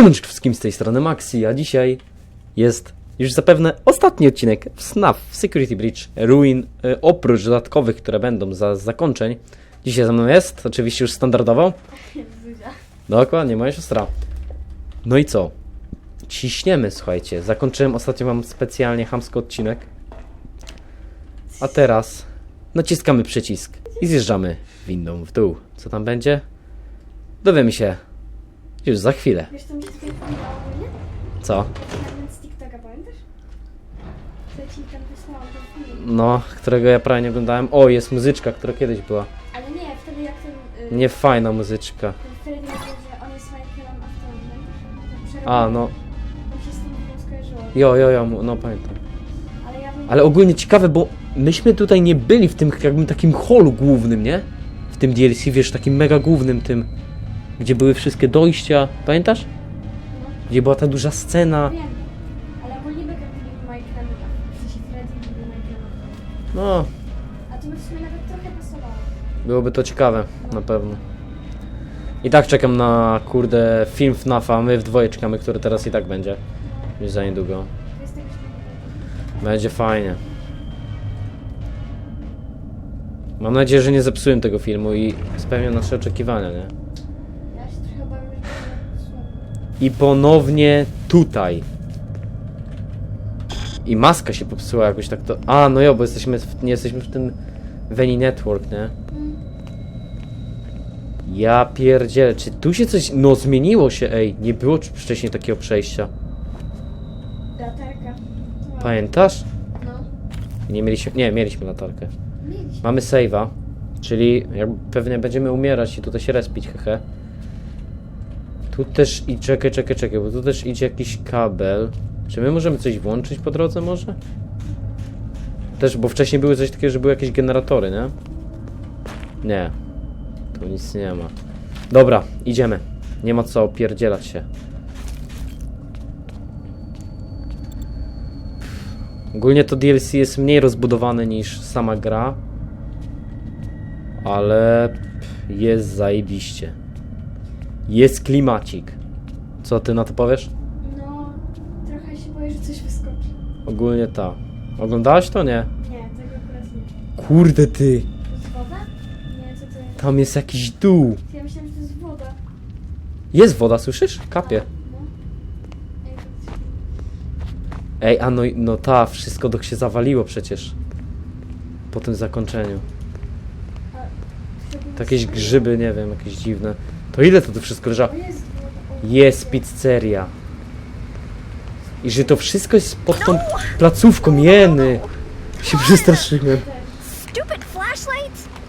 Siemanczko wszystkim z tej strony Maxi, a dzisiaj jest już zapewne ostatni odcinek w SNAF, w Security Breach, Ruin, e, oprócz dodatkowych, które będą za zakończeń. Dzisiaj ze mną jest, oczywiście już standardowo. Zuzia. Dokładnie, moja siostra. No i co? Ciśniemy, słuchajcie. Zakończyłem ostatnio mam specjalnie chamski odcinek. A teraz naciskamy przycisk i zjeżdżamy windą w dół. Co tam będzie? Dowiemy się już za chwilę. Wiesz, co mi się tutaj podobało ogólnie? Co? Fragment z TikToka, pamiętasz? Co ci tam wysłałam ten film. No, którego ja prawie nie oglądałem. O, jest muzyczka, która kiedyś była. Ale nie, wtedy jak ten... y, Nie fajna muzyczka. Mówił, że on jest Michaelem Aftonem. A, no. Mi się z tym film skojarzyło. Jo, jo, jo, mu- no pamiętam. Ale ja bym... Ale ogólnie ciekawe, bo myśmy tutaj nie byli w tym jakbym takim holu głównym, nie? W tym DLC, wiesz, takim mega głównym tym, gdzie były wszystkie dojścia. Pamiętasz? Gdzie była ta duża scena. wiem. Ale ogólnie W sensie Freddy był Michaelem Aftonem. No, A to by w sumie nawet trochę pasowało. byłoby to ciekawe, na pewno. I tak czekam na, kurde, film FNAFa, my w dwoje czekamy, który teraz i tak będzie. Już za niedługo. To jest tak, że... Będzie fajnie. Mam nadzieję, że nie zepsułem tego filmu i spełnię nasze oczekiwania, nie? Ja się trochę obawiam, że to będzie słabo. I ponownie tutaj. I maska się popsuła jakoś tak to. A, no jo, bo jesteśmy w, nie jesteśmy w tym Veni Network, nie? Ja pierdzielę, czy tu się coś. No, zmieniło się, ej. Nie było wcześniej takiego przejścia. Latarka. Pamiętasz? No. Nie mieliśmy. Nie, mieliśmy latarkę. Mieliśmy. Mamy save'a, czyli jakby pewnie będziemy umierać i tutaj się respić, hehe. Tu też i czekaj, czekaj, czekaj, bo tu też idzie jakiś kabel. Czy my możemy coś włączyć po drodze może? Też, bo wcześniej były coś takiego, że były jakieś generatory, nie? Nie. Tu nic nie ma. Dobra, idziemy. Nie ma co opierdzielać się. Ogólnie to DLC jest mniej rozbudowane niż sama gra. Ale jest zajebiście. Jest klimacik. Co ty na to powiesz? No, trochę się boję, że coś wyskoczy. Ogólnie ta. Oglądałaś to? Nie. Nie, tego akurat nie. Kurde ty. To jest woda? Nie, co to jest? Tam jest jakiś dół. Ja myślałam, że to jest woda. Jest woda, słyszysz? Kapie. No. Ej, to jest... Ej, a no, i- no ta, wszystko do się zawaliło przecież. Po tym zakończeniu. A, to jakieś grzyby, nie wiem, jakieś dziwne. To ile to tu wszystko leżało? Jest pizzeria. I że to wszystko jest pod tą placówką, jeny. Się przestraszyłem.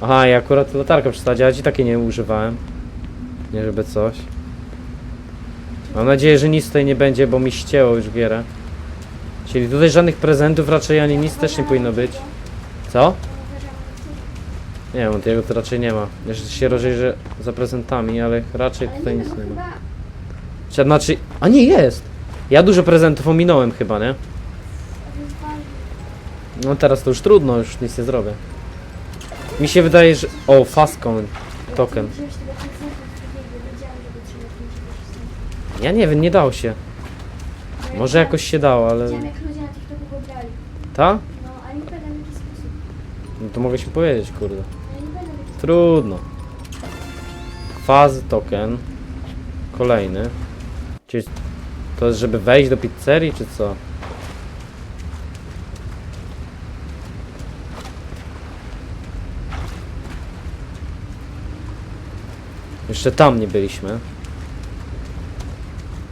Aha, ja akurat latarkę przesadziłem, a ci takiej nie używałem. Nie żeby coś. Mam nadzieję, że nic tutaj nie będzie, bo mi ścięło już gierę. Czyli tutaj żadnych prezentów raczej ani nic też nie powinno być. Co? Nie wiem, tego to raczej nie ma. Jeszcze się rozejrzę za prezentami, ale raczej tutaj nic no nie ma. Czy- Znaczy, a nie jest! Ja dużo prezentów ominąłem chyba, nie? No teraz to już trudno, już nic nie zrobię. Mi się wydaje, że... O, fastcon token. Ja nie wiem, nie dało się. Może jakoś się dało, ale... Ta? No, ale nie w jaki sposób. No to mogę się powiedzieć, kurde. Trudno. Fazy token. Kolejny. Czy to jest, żeby wejść do pizzerii, czy co? Jeszcze tam nie byliśmy.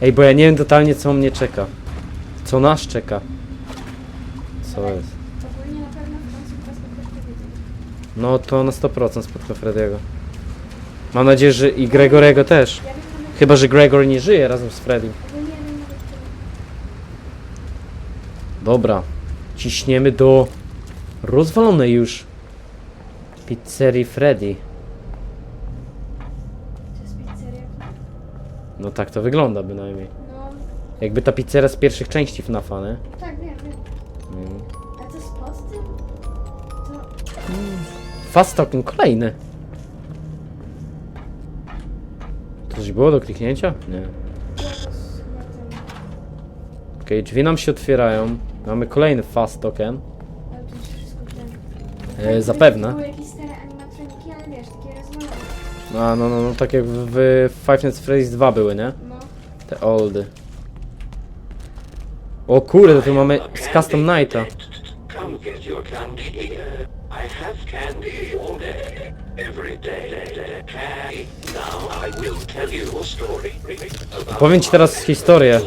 Ej, bo ja nie wiem totalnie, co mnie czeka. Co nas czeka? Co jest? Ogólnie na pewno końcu was spotkać widzę. No to na 100% spotka Frediego. Mam nadzieję, że i Gregorego też. Chyba, że Gregor nie żyje razem z który. Dobra. Ciśniemy do rozwalonej już pizzerii Freddy. To jest pizzeria. No tak to wygląda bynajmniej. No, Jakby ta pizzeria z pierwszych części FNAFa, nie? tak, Fast token kolejny. To coś było do kliknięcia? Nie. Okej, drzwi nam się otwierają. Mamy kolejny fast token. Ale to już wszystko ten. E, zapewne. Były jakieś stare animatroniki, ale wiesz, takie rozwalone. A, no, no, no, tak jak w, w Five Nights at Freddy's 2 były, nie? No. Te oldy. O kurde, tu mamy z Custom Nighta. Come get your candy. Have candy all day, every day. Now I will tell you a story Powiem ci teraz historię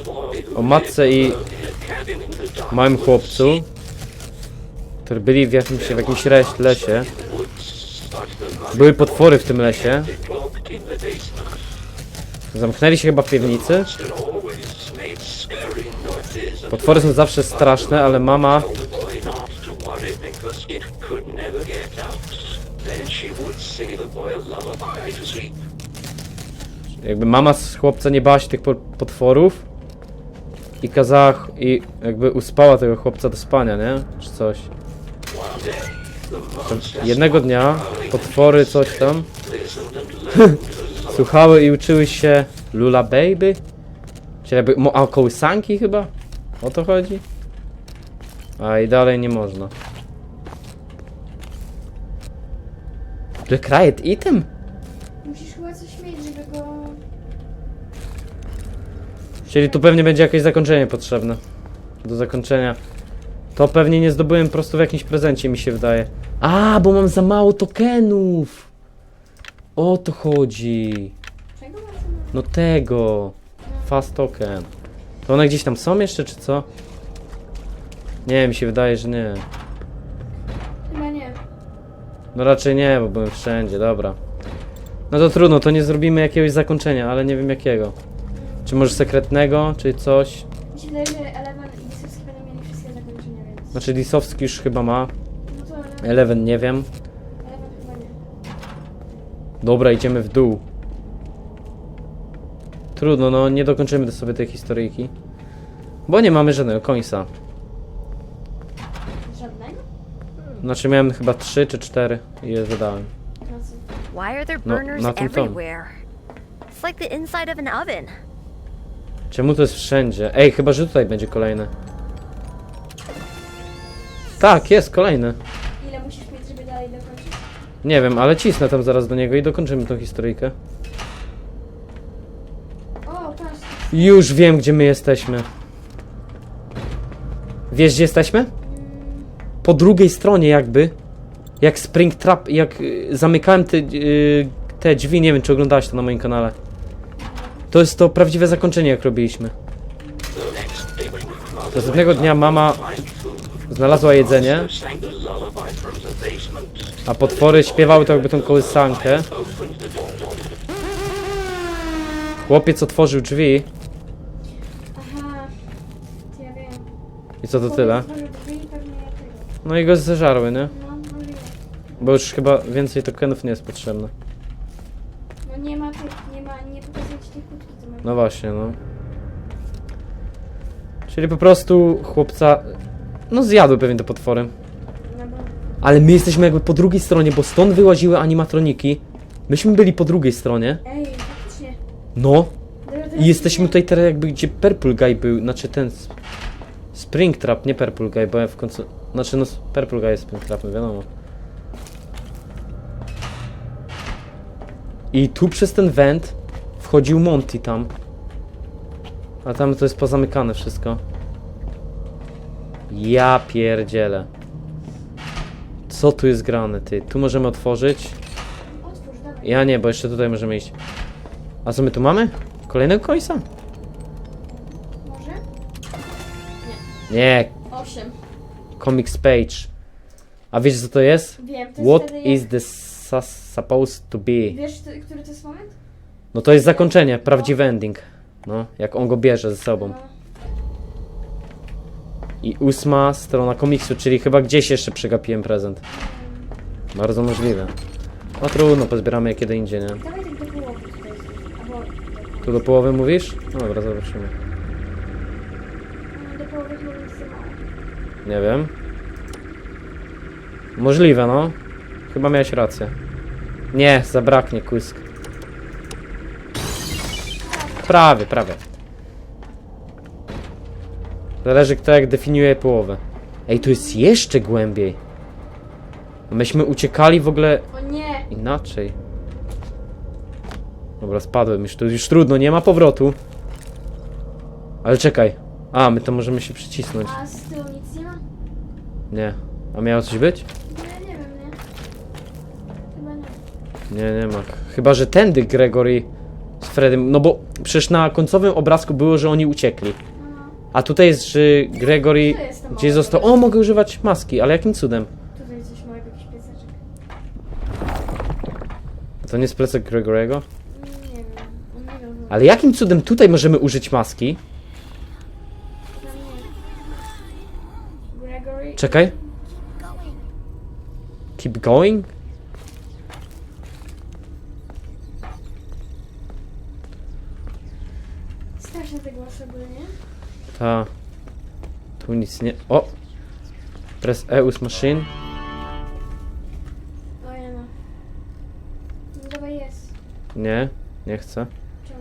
o matce i małym chłopcu, którzy byli w jakimś, w jakimś lesie. Były potwory w tym lesie. Zamknęli się chyba w piwnicy. Potwory są zawsze straszne, ale mama jakby mama z chłopca nie bała się tych po- potworów i kazała i jakby uspała tego chłopca do spania, nie? Czy coś. Monster Jednego dnia potwory coś tam słuchały i uczyły się Lula Baby? Czyli jakby, mo- a kołysanki chyba? O to chodzi? A i dalej nie można. Riot item? Czyli tu pewnie będzie jakieś zakończenie potrzebne. Do zakończenia. To pewnie nie zdobyłem po prostu w jakimś prezencie, mi się wydaje. A, bo mam za mało tokenów! O to chodzi. Czego No tego. Fast token. To one gdzieś tam są jeszcze, czy co? Nie, mi się wydaje, że nie. Chyba nie. No raczej nie, bo byłem wszędzie, dobra. No to trudno, to nie zrobimy jakiegoś zakończenia, ale nie wiem jakiego. Czy może sekretnego, czy coś. Mi się wydaje, że Eleven i Disowski będą mieli wszystkie zakończenia, więc... Znaczy Lisowski już chyba ma. No to Eleven, Eleven nie wiem. Eleven chyba nie. Dobra, idziemy w dół. Trudno, no nie dokończymy sobie tej historyjki. Bo nie mamy żadnego końca. Żadnego? Znaczy miałem chyba 3 czy 4 i je. Pracy. Why are there No, burners na tym everywhere? It's like the inside of an oven. Czemu to jest wszędzie? Ej, chyba że tutaj będzie kolejny. Tak, jest kolejny. Ile musisz mieć, żeby dalej dokończyć? Nie wiem, ale cisnę tam zaraz do niego i dokończymy tą historyjkę. O, patrz. Już wiem, gdzie my jesteśmy. Wiesz, gdzie jesteśmy? Po drugiej stronie jakby. Jak Springtrap, jak y, zamykałem te, y, te drzwi, nie wiem, czy oglądałaś to na moim kanale. To jest to prawdziwe zakończenie, jak robiliśmy. Pewnego dnia mama znalazła jedzenie, a potwory śpiewały to jakby tą kołysankę. Chłopiec otworzył drzwi i co to tyle. No i go zeżarły, nie? No, możliwe. Bo już chyba więcej tokenów nie jest potrzebne. No nie ma tych, nie ma, nie pokazuje ci tej kłódki, co ma. No właśnie, no. Czyli po prostu chłopca... No zjadły pewnie te potwory. Ale my jesteśmy jakby po drugiej stronie, bo stąd wyłaziły animatroniki. Myśmy byli po drugiej stronie. Ej, faktycznie. No. I jesteśmy tutaj teraz jakby gdzie Purple Guy był, znaczy ten... Springtrap, nie Purple Guy, bo ja w końcu... Znaczy no Purple Guy jest Springtrapem, wiadomo. I tu przez ten węd wchodził Monty tam. A tam to jest pozamykane wszystko. Ja pierdzielę. Co tu jest grane, ty? Tu możemy otworzyć. Ja nie, bo jeszcze tutaj możemy iść. A co my tu mamy? Kolejnego końca? Może? Nie, Osiem. comics page. A wiesz co to jest? Wiem, to jest What wtedy is jak... the su- supposed to be? Wiesz, ty- który to jest moment? No to jest zakończenie, prawdziwy ending. No, jak on go bierze ze sobą. I ósma strona komiksu, czyli chyba gdzieś jeszcze przegapiłem prezent. Bardzo możliwe. No trudno, pozbieramy je kiedy indziej, nie? Do połowy. Tu do połowy mówisz? No dobra, zobaczymy. mało. Nie wiem. Możliwe, no. Chyba miałeś rację. Nie, zabraknie kusk. Prawie, prawie. Zależy kto jak definiuje połowę. Ej, tu jest jeszcze głębiej. Myśmy uciekali w ogóle O nie! inaczej. Dobra, spadłem. Już, tu już trudno, nie ma powrotu. Ale czekaj. A, my to możemy się przycisnąć. A z tyłu nic nie ma? Nie. A miało coś być? Nie, nie wiem, nie. Chyba nie. Nie, nie ma. Chyba, że tędy Gregory z Fredem. No bo przecież na końcowym obrazku było, że oni uciekli. No, A tutaj jest, że Gregory jest gdzieś został. O, mogę używać maski, ale jakim cudem? tutaj coś małego, jakiś pieseczek. To nie jest plecak Gregory'ego? Nie wiem, on nie wiem. Ale jakim cudem tutaj możemy użyć maski? Gregory. Czekaj. Keep going? Ta. Tu nic nie. O! Press E with machine. O ja no. No dawaj jest. Nie, nie chcę. Czemu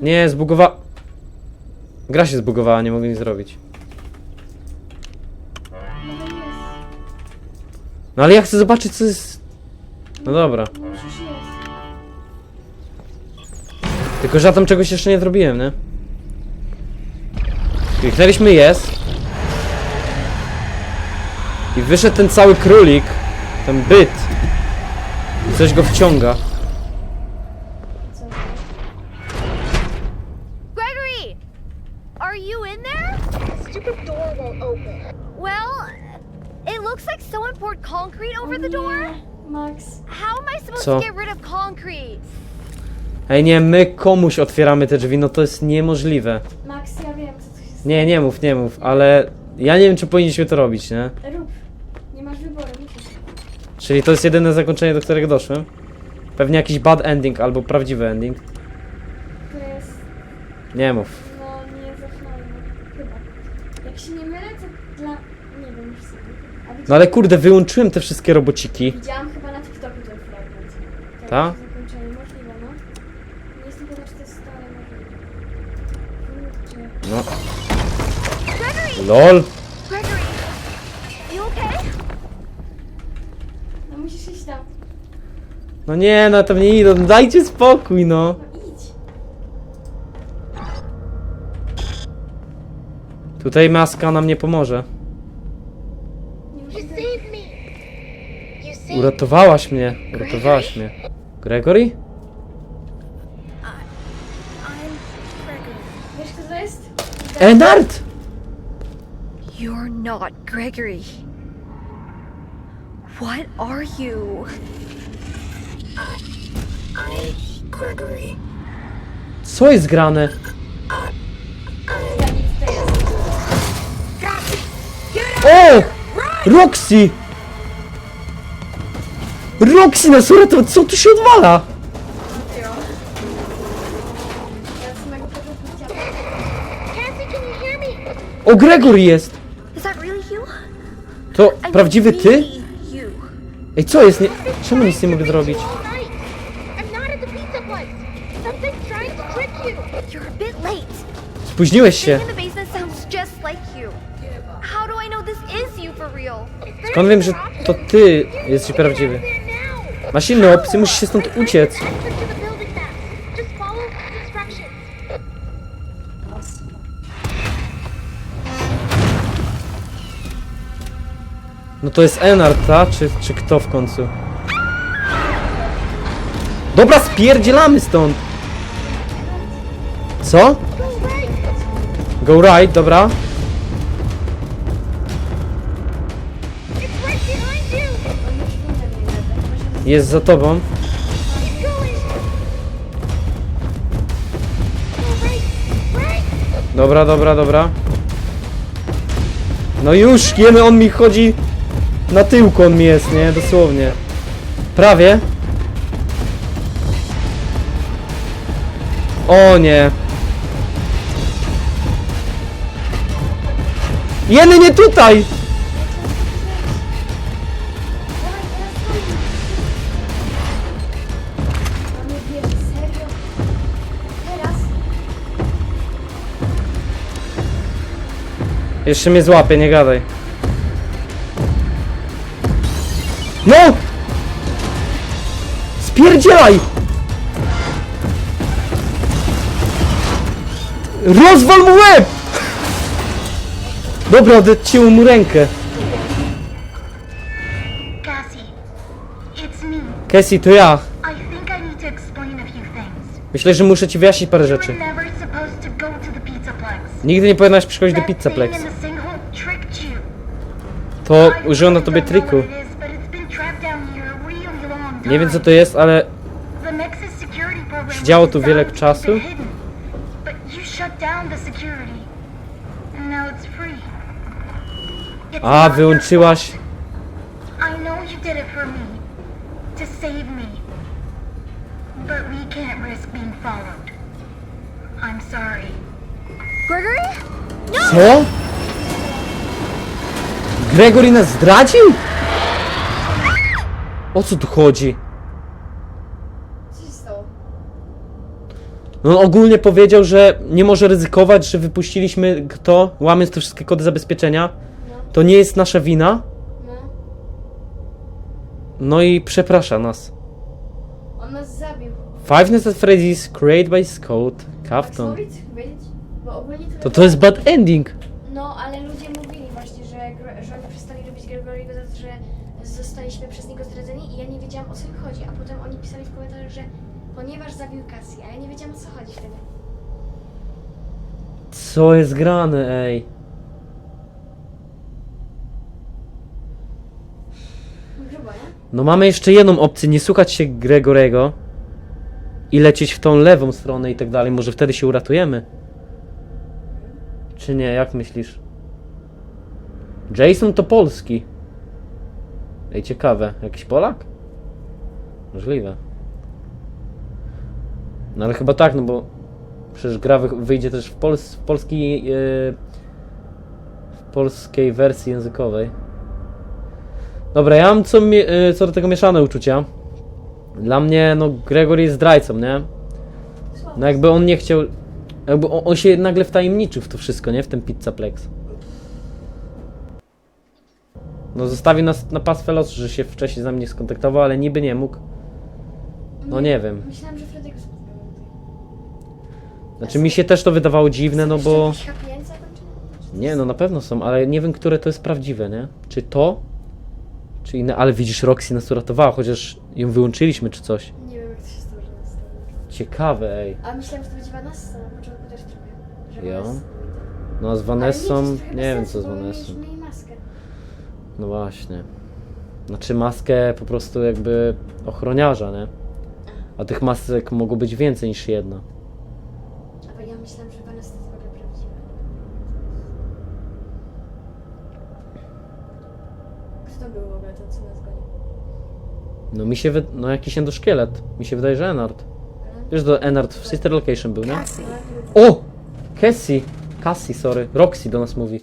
nie? Nie, zbugowała. Gra się zbugowała, nie mogę nic zrobić. Dawaj jest. No ale ja chcę zobaczyć, co jest. No dobra. No musisz jest. Tylko, że ja tam czegoś jeszcze nie zrobiłem, nie? Kliknęliśmy jest. I wyszedł ten cały królik. Ten byt. I coś go wciąga. Co? Gregory! Are you in there? Stupid door won't open. Well, it looks like someone poured concrete over the door. Nie, Max. How am I supposed Co? to get rid of concrete? Ej, nie, my komuś otwieramy te drzwi, no to jest niemożliwe. Max, ja wiem, co tu się stało. Nie, nie mów, nie mów, ale ja nie wiem, czy powinniśmy to robić, nie? Rób. Nie masz wyboru, musisz. Czyli to jest jedyne zakończenie, do którego doszłem. Pewnie jakiś bad ending albo prawdziwy ending. Które jest, Nie mów. no, nie zacznijmy. Chyba. Jak się nie mylę, to dla... Nie wiem, już sobie. A No ale kurde, wyłączyłem te wszystkie robociki. widziałam chyba na TikToku ten fragment. Tak, Ta? Zakończenie, możliwe, no. Nie jestem pewna, czy to jest stare, może... Kurczę. No. LOL. Gregory! You okay? No musisz iść tam. No nie, no to nie idą, dajcie spokój, no. No idź. Tutaj maska nam nie pomoże. Nie You musisz saved me. You saved Uratowałaś mnie, uratowałaś mnie. Gregory? I'm Gregory. Wiesz, kto to jest? Enard! You're not Gregory. What are you? Gregory. Co jest grane? O! Roxy! Roxy nas uratował, co tu się odwala? O, Gregory jest! To prawdziwy ty? Ej, co jest? Nie... Czemu nic nie mogę zrobić? Spóźniłeś się. Skąd wiem, że to ty jesteś prawdziwy? Masz inne opcje, musisz się stąd uciec. No to jest Enard, ta? Czy, czy kto w końcu? Dobra, spierdzielamy stąd! Co? Go right. Dobra. Jest za tobą. Dobra, dobra, dobra. No już, jemy, on mi chodzi na tyłku, on mi jest, nie? Dosłownie. Prawie. O nie. Jeny, nie tutaj! Jeszcze mnie złapie, nie gadaj. No! Spierdzielaj! Rozwal mu łeb! Dobra, odecięło mu rękę. Cassie, to ja. Myślę, że muszę ci wyjaśnić parę rzeczy. Nigdy nie powinnaś przychodzić do Pizzaplex. To użyło na tobie triku. Nie wiem co to jest, ale Siedziało tu wiele czasu. A, wyłączyłaś. Gregory? Co? Gregory nas zdradził? O co tu chodzi? Co się stało? No on ogólnie powiedział, że nie może ryzykować, że wypuściliśmy to, łamiąc te wszystkie kody zabezpieczenia. To nie jest nasza wina. No. No i przeprasza nas. On nas zabił. Five Nights at Freddy's, Created by Scott? Bo ogólnie To to jest bad ending. No, ale ludzie mówili właśnie, że, Gre- że oni przestali robić Gregoriego za to, że zostaliśmy przez niego zdradzeni i ja nie wiedziałam o co im chodzi, a potem komentarzach, że ponieważ zabił Cassie, a ja nie wiedziałam o co chodzi wtedy. Co jest grane, ej? Grubo, nie? No mamy jeszcze jedną opcję, nie słuchać się Gregorego i lecieć w tą lewą stronę i tak dalej. Może wtedy się uratujemy. Czy nie, jak myślisz? Jason to polski. Ej, ciekawe. Jakiś Polak? Możliwe. No ale chyba tak, no bo przecież gra wy- wyjdzie też w, pols w polskiej e, w polskiej wersji językowej. Dobra, ja mam co, mi- y, co do tego mieszane uczucia. Dla mnie, no, Gregory jest zdrajcą, nie? No jakby on nie chciał... Jakby on, on się nagle wtajemniczył w to wszystko, nie? W ten Pizzaplex. No zostawił nas na pastwę losu, że się wcześniej z nami nie skontaktował, ale niby nie mógł. No nie wiem. Myślałam, że Fredek. Znaczy mi się też to wydawało dziwne, no bo... Nie, no na pewno są, ale nie wiem, które to jest prawdziwe, nie? Czy to? Czy inne? Ale widzisz, Roxy nas uratowała, chociaż ją wyłączyliśmy czy coś. Nie wiem jak to się stało, że nas. Ciekawe, ej. A myślałam, że to będzie Vanessa na początku też trochę. Że Jo. Vanessa- No a z Ale Vanessą, to jest trochę nie bez wiem co z bo Vanessą. mieliśmy jej maskę. No właśnie. Znaczy maskę po prostu jakby ochroniarza, nie? A tych masek mogło być więcej niż jedna. A ja myślałam, że Vanessa to jest w ogóle prawdziwe. Kto to był w ogóle ten, co nas goni? No mi się wy... no jakiś endoszkielet. Mi się wydaje, że Enard. Wiesz, to Enard w Sister Location był, nie? O! Cassie! Cassie, sorry. Roxy do nas mówi.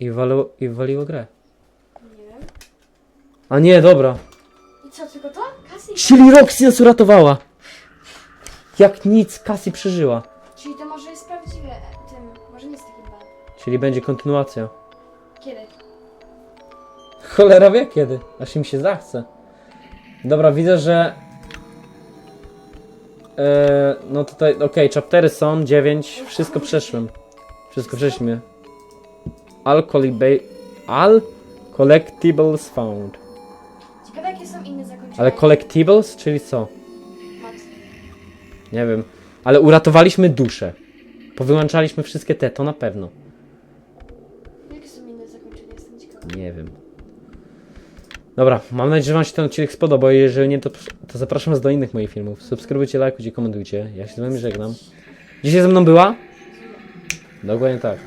I, waliło, I waliło grę. Nie wiem. A nie, dobra. I co, tylko to? Cassie? Czyli Roxy nas uratowała. Jak nic, Cassie przeżyła. Czyli to może jest prawdziwe e, tym, może nie jest taki bad. Czyli będzie kontynuacja. Kiedy? Cholera wie kiedy, aż im się zachce. Dobra, widzę, że... E, no tutaj, okej, chaptery są, 9, wszystko przeszłem. Wszystko przeszliśmy. All, all collectibles found. Ciekawe jakie są inne zakończenia. Ale collectibles, czyli co? Nie wiem. Ale uratowaliśmy duszę. Powyłączaliśmy wszystkie te, to na pewno. Jakie są inne zakończenia? Jestem ciekawa. Nie wiem. Dobra, mam nadzieję, że Wam się ten odcinek spodobał. Jeżeli nie, to, to zapraszam Was do innych moich filmów. Subskrybujcie, lajkujcie, komentujcie. Ja się z Wami żegnam. Dzisiaj ze mną była? Dokładnie tak.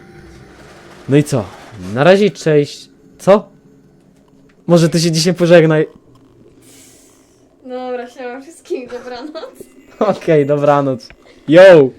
No i co? Na razie cześć. Co? Może Ty się dzisiaj pożegnaj. Dobra, siema wszystkim, dobranoc. Okej, dobranoc. Yo!